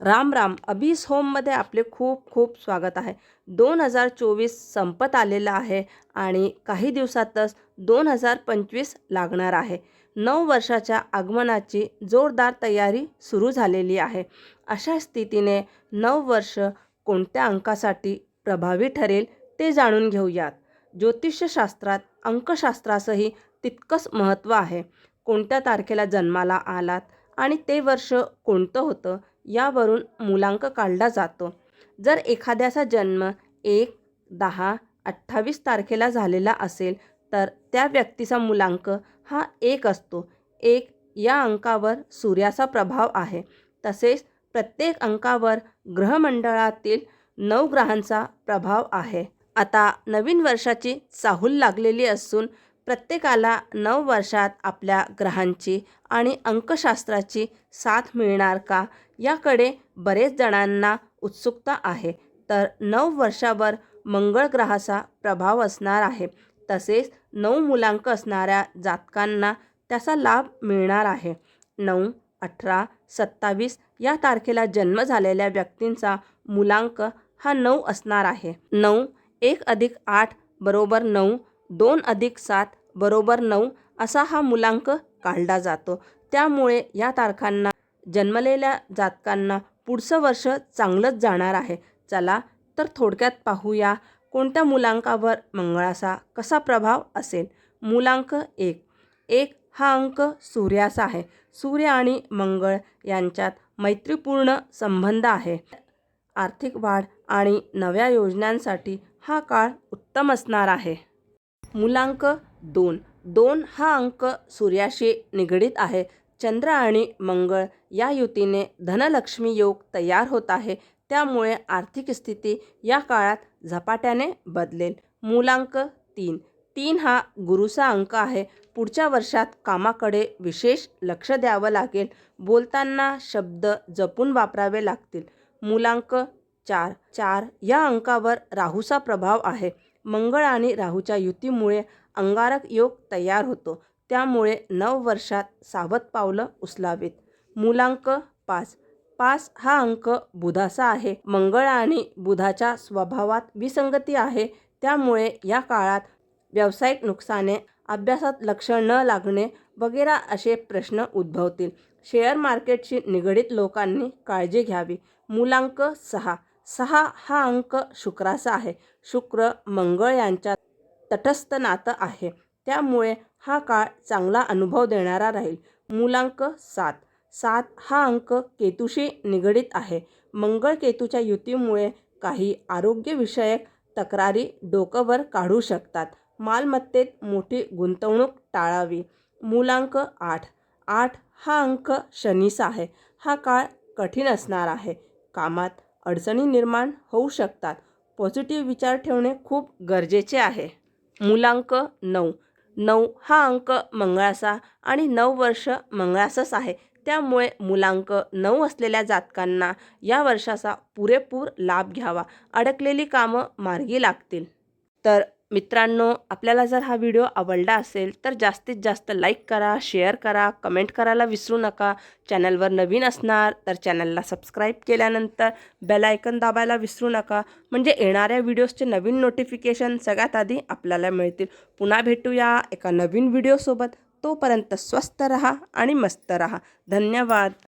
राम राम. अभीस होममध्ये आपले खूप खूप स्वागत आहे. दोन हजार चोवीस संपत आलेलं आहे आणि काही दिवसातच दोन हजार पंचवीस लागणार आहे. नऊ वर्षाच्या आगमनाची जोरदार तयारी सुरू झालेली आहे. अशा स्थितीने नऊ वर्ष कोणत्या अंकासाठी प्रभावी ठरेल ते जाणून घेऊयात. ज्योतिषशास्त्रात अंकशास्त्रासही तितकंच महत्त्व आहे. कोणत्या तारखेला जन्माला आलात आणि ते वर्ष कोणतं होतं? यावरून मुलांक काढला जातो. जर एखाद्याचा जन्म एक दहा अठ्ठावीस तारखेला झालेला असेल तर त्या व्यक्तीचा मुलांक हा एक असतो. एक या अंकावर सूर्याचा प्रभाव आहे. तसेच प्रत्येक अंकावर ग्रहमंडळातील नऊ ग्रहांचा प्रभाव आहे. आता नवीन वर्षाची चाहूल लागलेली असून प्रत्येकाला नऊ वर्षात आपल्या ग्रहांची आणि अंकशास्त्राची साथ मिळणार का? याकडे बरेच जणांना उत्सुकता आहे. तर नऊ वर्षावर मंगळ ग्रहाचा प्रभाव असणार आहे. तसेच नऊ मुलांक असणाऱ्या जातकांना त्याचा लाभ मिळणार आहे. नऊ अठरा सत्तावीस या तारखेला जन्म झालेल्या व्यक्तींचा मुलांक हा नऊ असणार आहे. नऊ एक अधिक आठ बरोबर नऊ दोन अधिक सात बरोबर नऊ असा हा मुलांक काढला जातो. त्यामुळे या तारखांना जन्मलेल्या जातकांना पुढचं वर्ष चांगलंच जाणार आहे. चला तर थोडक्यात पाहूया कोणत्या मुलांकावर मंगळाचा कसा प्रभाव असेल. मुलांक एक. एक हा अंक सूर्याचा आहे. सूर्य आणि मंगळ यांच्यात मैत्रीपूर्ण संबंध आहे. आर्थिक वाढ आणि नव्या योजनांसाठी हा काळ उत्तम असणार आहे. मुलांक दोन. दोन हा अंक सूर्याशी निगडीत आहे. चंद्र आणि मंगळ या युतीने धनलक्ष्मी योग तयार होत आहे. त्यामुळे आर्थिक स्थिती या काळात झपाट्याने बदलेल. मुलांक तीन. तीन हा गुरुचा अंक आहे. पुढच्या वर्षात कामाकडे विशेष लक्ष द्यावं लागेल. बोलताना शब्द जपून वापरावे लागतील. मुलांक चार. चार या अंकावर राहूचा प्रभाव आहे. मंगळ आणि राहूच्या युतीमुळे अंगारक योग तयार होतो. त्यामुळे नव वर्षात सावध पावलं उचलावीत. मुलांक पाच. पाच हा अंक बुधाचा आहे. मंगळ आणि बुधाच्या स्वभावात विसंगती आहे. त्यामुळे या काळात व्यावसायिक नुकसाने अभ्यासात लक्ष न लागणे वगैरे असे प्रश्न उद्भवतील. शेअर मार्केटशी निगडीत लोकांनी काळजी घ्यावी. मुलांक सहा. सहा हा अंक शुक्राचा आहे. शुक्र मंगळ यांच्या तटस्थ नातं आहे. त्यामुळे हा काळ चांगला अनुभव देणारा राहील. मुलांक सात. सात हा अंक केतूशी निगडीत आहे. मंगळ केतूच्या युतीमुळे काही आरोग्यविषयक तक्रारी डोकंवर काढू शकतात. मालमत्तेत मोठी गुंतवणूक टाळावी. मुलांक आठ. आठ हा अंक शनीचा आहे. हा काळ कठीण असणार आहे. कामात अडचणी निर्माण होऊ शकतात. पॉझिटिव्ह विचार ठेवणे खूप गरजेचे आहे. मुलांक नऊ. नऊ हा अंक मंगळाचा आणि नऊ वर्ष मंगळाचाच आहे. त्यामुळे मुलांक नऊ असलेल्या जातकांना या वर्षाचा पुरेपूर लाभ घ्यावा. अडकलेली कामं मार्गी लागतील. तर मित्रांनो आपल्याला जर हा व्हिडिओ आवडला असेल तर जास्तीत जास्त लाईक करा शेअर करा कमेंट करायला विसरू नका. चॅनलवर नवीन असणार तर चॅनलला सबस्क्राईब केल्यानंतर बेल आयकन दाबायला विसरू नका. म्हणजे येणाऱ्या व्हिडिओजचे नवीन नोटिफिकेशन सगळ्यात आधी आपल्याला मिळतील. पुन्हा भेटूया एका नवीन व्हिडिओसोबत. तोपर्यंत स्वस्त रहा आणि मस्त रहा. धन्यवाद.